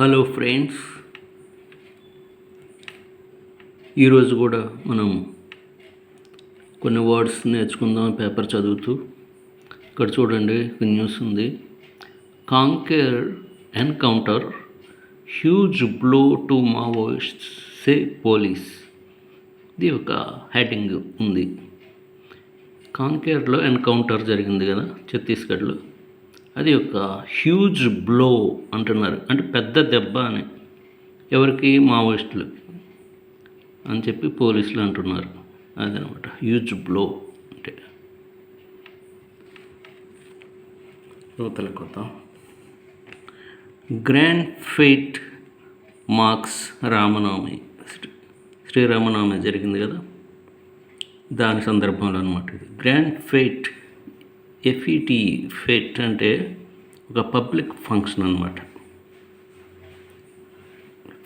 Hello friends. ఈరోజు కూడా మనం కొన్ని వర్డ్స్ నేర్చుకుందాం పేపర్ చదువుతూ. ఇక్కడ చూడండి న్యూస్ ఉంది. Kanker encounter huge blow to Maoist say police. ఇది ఒక హెడ్డింగ్ ఉంది. కాంకేర్లో ఎన్కౌంటర్ జరిగింది కదా ఛత్తీస్గఢ్లో. అది ఒక హ్యూజ్ బ్లో అంటున్నారు. అంటే పెద్ద దెబ్బ అని. ఎవరికి? మావోయిస్టులకి అని చెప్పి పోలీసులు అంటున్నారు. అదనమాట. హ్యూజ్ బ్లో అంటే. యువతల కొత్త grand fête marks Ramanavami. Sri- Sriramanavami జరిగింది కదా? దాని సందర్భంలో అనమాట ఇది. గ్రాండ్ ఫెయిట్ ఎఫ్ఈటి ఫెట్ అంటే ఒక పబ్లిక్ ఫంక్షన్ అనమాట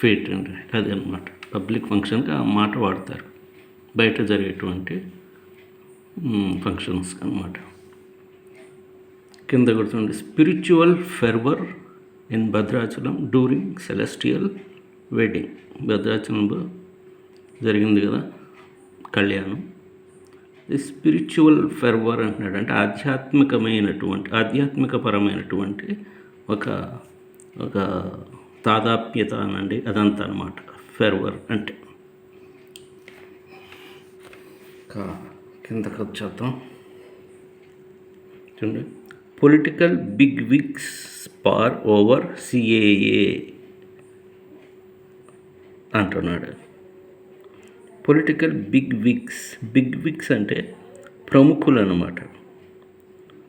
ఫెయిట్ అంటే అదే అనమాట పబ్లిక్ ఫంక్షన్కి ఆ మాట వాడతారు. బయట జరిగేటువంటి ఫంక్షన్స్ అనమాట కింద గుర్తుండే spiritual fervour in Bhadrachalam during celestial wedding. భద్రాచలంలో జరిగింది కదా కళ్యాణం. స్పిరిచువల్ ఫెర్వర్ అంటున్నాడు. అంటే ఆధ్యాత్మికమైనటువంటి ఆధ్యాత్మికపరమైనటువంటి ఒక ఒక తాదాప్యత అనండి. అదంతా అనమాట ఫెర్వర్ అంటే కిందకి వచ్చేద్దాం. చూడండి. Political big wigs spar over CAA అంటున్నాడు. Political big wigs big wigs అంటే ప్రముఖులు అనమాట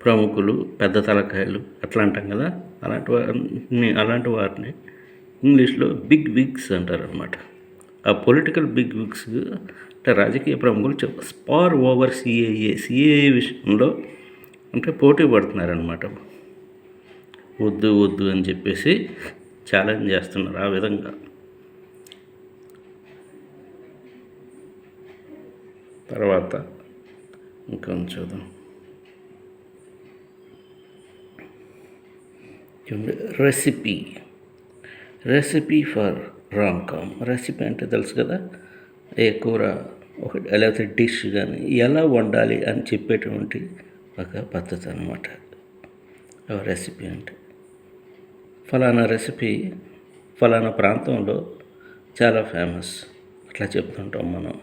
ప్రముఖులు పెద్ద తలకాయలు అట్లా అంటాం కదా? అలాంటి వారిని అలాంటి వారిని ఇంగ్లీష్లో బిగ్ విగ్స్ అంటారు అనమాట ఆ పొలిటికల్ బిగ్ విగ్స్ అంటే రాజకీయ ప్రముఖులు చెప్ స్పార్ ఓవర్ సిఏఏ సిఏఏ విషయంలో అంటే పోటీ పడుతున్నారనమాట. వద్దు వద్దు అని చెప్పేసి ఛాలెంజ్ చేస్తున్నారు ఆ విధంగా. తర్వాత ఇంకొంచెం చూద్దాం. Recipe recipe for rom com recipe అంటే తెలుసు కదా? ఏ కూర ఒక లేకపోతే డిష్ కానీ ఎలా వండాలి అని చెప్పేటువంటి ఒక పద్ధతి అనమాట రెసిపీ అంటే. ఫలానా రెసిపీ ఫలానా ప్రాంతంలో చాలా ఫేమస్ అట్లా చెప్తుంటాం మనం.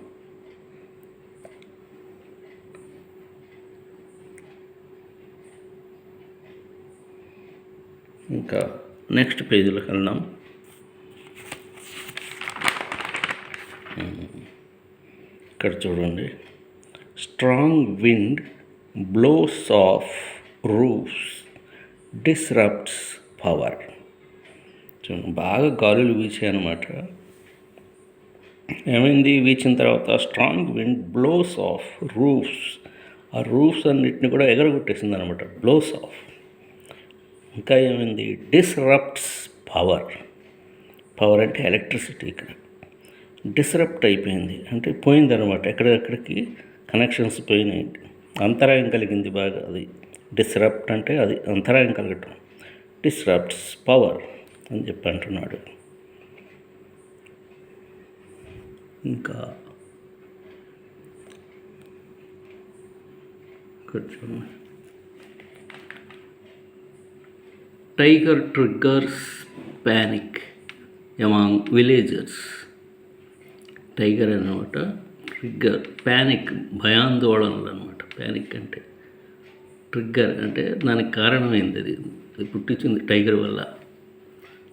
ఇంకా నెక్స్ట్ పేజీలోకి వెళ్దాం ఇక్కడ చూడండి. Strong wind blows off roofs disrupts power చూడండి బాగా గాలులు వీచాయి అనమాట ఏమైంది? వీచిన తర్వాత strong wind blows off roofs ఆ రూఫ్స్ అన్నిటిని కూడా ఎగరగొట్టేసింది అనమాట బ్లోస్ ఆఫ్ ఇంకా ఏమైంది? డిస్రప్ట్స్ పవర్ పవర్ అంటే ఎలక్ట్రిసిటీ ఇక్కడ. డిస్రప్ట్ అయిపోయింది. అంటే పోయిందనమాట ఎక్కడెక్కడికి కనెక్షన్స్ పోయినాయి. అంతరాయం కలిగింది బాగా. అది డిస్రప్ట్ అంటే అది అంతరాయం కలగటం. డిస్రప్ట్స్ పవర్ అని చెప్పి అంటున్నాడు. ఇంకా కూర్చోండి చూడండి tiger triggers panic among villagers tiger అనమాట ట్రిగ్గర్ ప్యానిక్ భయాందోళనలు అనమాట ప్యానిక్ అంటే ట్రిగ్గర్ అంటే దానికి కారణమైంది అది. అది పుట్టించింది టైగర్ వల్ల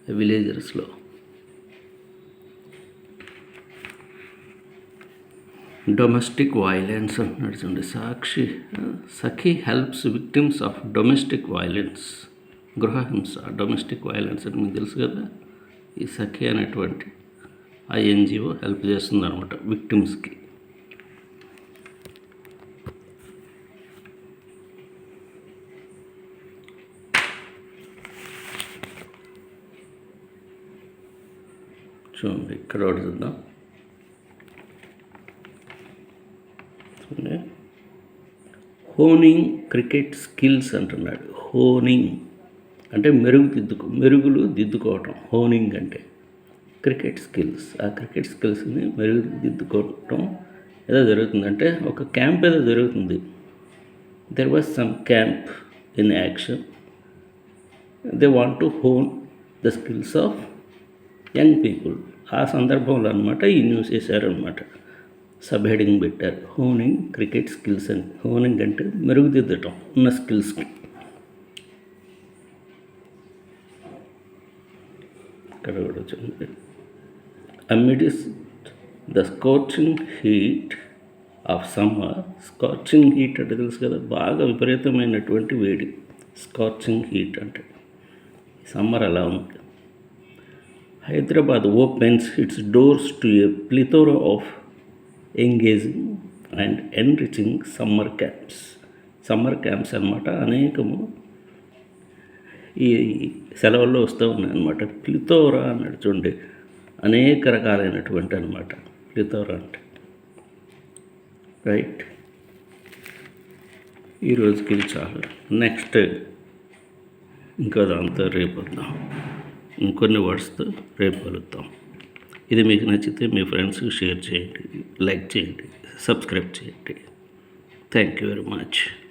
విలేజర్స్లో డొమెస్టిక్ వైలెన్స్ అంటున్నాడు చూడండి. Sakshi Sakhi helps victims of domestic violence గృహహింస డొమెస్టిక్ వైలెన్స్ అని మీకు తెలుసు కదా? ఈ సఖి అనేటువంటి ఆ ఎన్జిఓ హెల్ప్ చేస్తుందనమాట విక్టిమ్స్కి. చూడండి ఇక్కడ ఒకటి చూద్దాం. చూడండి. హోనింగ్ క్రికెట్ స్కిల్స్ అంటున్నాడు. హోనింగ్. అంటే మెరుగు దిద్దుకో మెరుగులు దిద్దుకోవటం హోనింగ్ అంటే క్రికెట్ స్కిల్స్. ఆ క్రికెట్ స్కిల్స్ని మెరుగు దిద్దుకోవటం ఏదో జరుగుతుందంటే ఒక క్యాంప్ ఏదో జరుగుతుంది? There was some camp in action they want to hone the skills of young people ఆ సందర్భంలో అనమాట ఈ న్యూస్ వేశారనమాట సబ్ హెడింగ్ పెట్టారు. హోనింగ్ క్రికెట్ స్కిల్స్ అని. హోనింగ్ అంటే మెరుగుదిద్దటం ఉన్న స్కిల్స్కి ఇక్కడ కూడా చూడండి amidst the scorching heat of summer scorching heat అంటే తెలుసు కదా బాగా విపరీతమైనటువంటి వేడి. స్కార్చింగ్ హీట్ అంటే సమ్మర్ అలా ఉంది. Hyderabad opens its doors to a plethora of engaging and enriching summer camps summer camps అనమాట అనేకము ఈ సెలవుల్లో వస్తూ ఉన్నాయన్నమాట. ప్లితోరా అన్నాడు చూడండి. అనేక రకాలైనటువంటి అనమాట ప్లితోరా అంటే. రైట్. ఈరోజుకి ఇది చాలు. నెక్స్ట్ ఇంకా దాంతో రేపు వద్దాం. ఇంకొన్ని వర్డ్స్తో రేపు కలుద్దాం. ఇది మీకు నచ్చితే మీ ఫ్రెండ్స్కి షేర్ చేయండి. లైక్ చేయండి. సబ్స్క్రైబ్ చేయండి. Thank you very much.